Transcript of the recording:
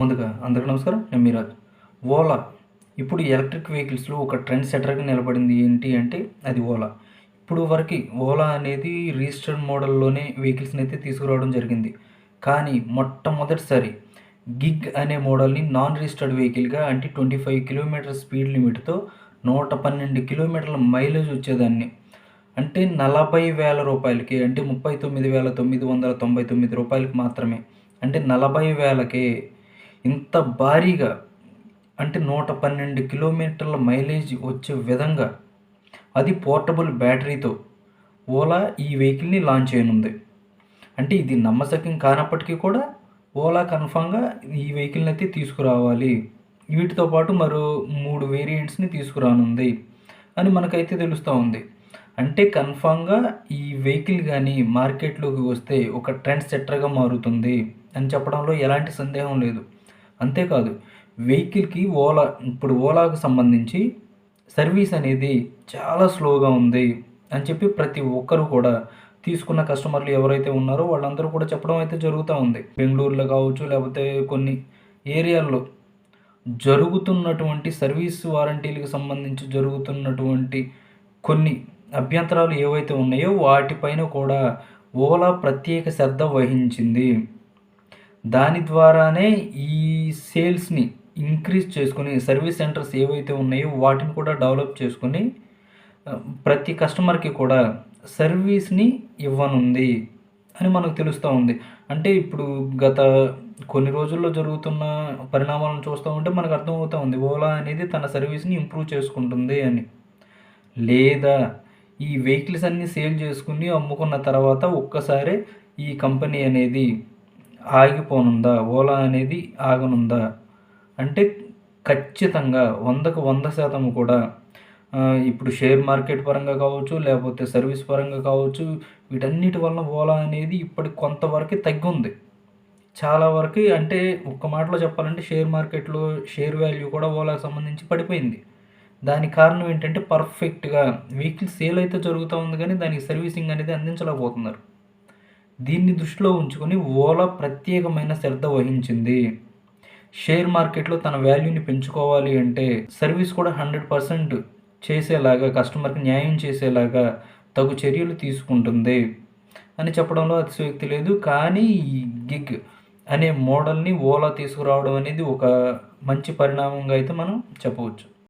ముందుగా అందరికీ నమస్కారం. నేను మీరాజ్ ఓలా. ఇప్పుడు ఎలక్ట్రిక్ వెహికల్స్లో ఒక ట్రెండ్ సెటర్గా నిలబడింది ఏంటి అంటే అది ఓలా. ఇప్పుడు వరకు ఓలా అనేది రిజిస్టర్డ్ మోడల్లోనే వెహికల్స్ని అయితే తీసుకురావడం జరిగింది. కానీ మొట్టమొదటిసారి గిగ్ అనే మోడల్ని నాన్ రిజిస్టర్డ్ వెహికల్గా అంటే ట్వంటీ ఫైవ్ కిలోమీటర్ స్పీడ్ లిమిట్తో నూట పన్నెండు కిలోమీటర్ల మైలేజ్ వచ్చేదాన్ని. అంటే నలభై వేల రూపాయలకి అంటే ముప్పై తొమ్మిది వేల తొమ్మిది వందల తొంభై తొమ్మిది రూపాయలకి మాత్రమే. అంటే నలభై వేలకే ఇంత భారీగా అంటే నూట పన్నెండు కిలోమీటర్ల మైలేజ్ వచ్చే విధంగా అది పోర్టబుల్ బ్యాటరీతో ఓలా ఈ వెహికల్ని లాంచ్ చేయనుంది. అంటే ఇది నమ్మశక్యం కానప్పటికీ కూడా ఓలా కన్ఫామ్గా ఈ వెహికల్ని అయితే తీసుకురావాలి. వీటితో పాటు మరో మూడు వేరియంట్స్ని తీసుకురానుంది అని మనకైతే తెలుస్తూ ఉంది. అంటే కన్ఫామ్గా ఈ వెహికల్ కానీ మార్కెట్లోకి వస్తే ఒక ట్రెండ్ సెట్టర్గా మారుతుంది అని చెప్పడంలో ఎలాంటి సందేహం లేదు. అంతేకాదు వెహికల్కి ఓలా ఇప్పుడు ఓలాకు సంబంధించి సర్వీస్ అనేది చాలా స్లోగా ఉంది అని చెప్పి ప్రతి ఒక్కరు కూడా తీసుకున్న కస్టమర్లు ఎవరైతే ఉన్నారో వాళ్ళందరూ కూడా చెప్పడం అయితే జరుగుతూ ఉంది. బెంగళూరులో కావచ్చు లేకపోతే కొన్ని ఏరియాల్లో జరుగుతున్నటువంటి సర్వీస్ వారంటీలకు సంబంధించి జరుగుతున్నటువంటి కొన్ని అభ్యంతరాలు ఏవైతే ఉన్నాయో వాటిపైన కూడా ఓలా ప్రత్యేక శ్రద్ధ వహించింది. దాని ద్వారానే ఈ సేల్స్ని ఇంక్రీజ్ చేసుకుని సర్వీస్ సెంటర్స్ ఏవైతే ఉన్నాయో వాటిని కూడా డెవలప్ చేసుకొని ప్రతి కస్టమర్కి కూడా సర్వీస్ని ఇవ్వనుంది అని మనకు తెలుస్తూ ఉంది. అంటే ఇప్పుడు గత కొన్ని రోజుల్లో జరుగుతున్న పరిణామాలను చూస్తూ ఉంటే మనకు అర్థమవుతూ ఉంది ఓలా అనేది తన సర్వీస్ని ఇంప్రూవ్ చేసుకుంటుంది అని. లేదా ఈ వెహికల్స్ అన్నీ సేల్ చేసుకుని అమ్ముకున్న తర్వాత ఒక్కసారి ఈ కంపెనీ అనేది ఆగిపోనుందా? ఓలా అనేది ఆగనుందా? అంటే ఖచ్చితంగా వందకు వంద శాతం కూడా ఇప్పుడు షేర్ మార్కెట్ పరంగా కావచ్చు లేకపోతే సర్వీస్ పరంగా కావచ్చు వీటన్నిటి వలన ఓలా అనేది ఇప్పటి కొంతవరకు తగ్గుంది. చాలా వరకు అంటే ఒక్క మాటలో చెప్పాలంటే షేర్ మార్కెట్లో షేర్ వాల్యూ కూడా ఓలాకి సంబంధించి పడిపోయింది. దానికి కారణం ఏంటంటే పర్ఫెక్ట్గా వెహికల్ సేల్ అయితే జరుగుతూ ఉంది కానీ దానికి సర్వీసింగ్ అనేది అందించలేకపోతున్నారు. దీన్ని దృష్టిలో ఉంచుకొని ఓలా ప్రత్యేకమైన శ్రద్ధ వహించింది. షేర్ మార్కెట్లో తన వాల్యూని పెంచుకోవాలి అంటే సర్వీస్ కూడా హండ్రెడ్ పర్సెంట్ చేసేలాగా కస్టమర్కి న్యాయం చేసేలాగా తగు చర్యలు తీసుకుంటుంది అని చెప్పడంలో అతిశయోక్తి లేదు. కానీ ఈ గిగ్ అనే మోడల్ని ఓలా తీసుకురావడం అనేది ఒక మంచి పరిణామంగా అయితే మనం చెప్పవచ్చు.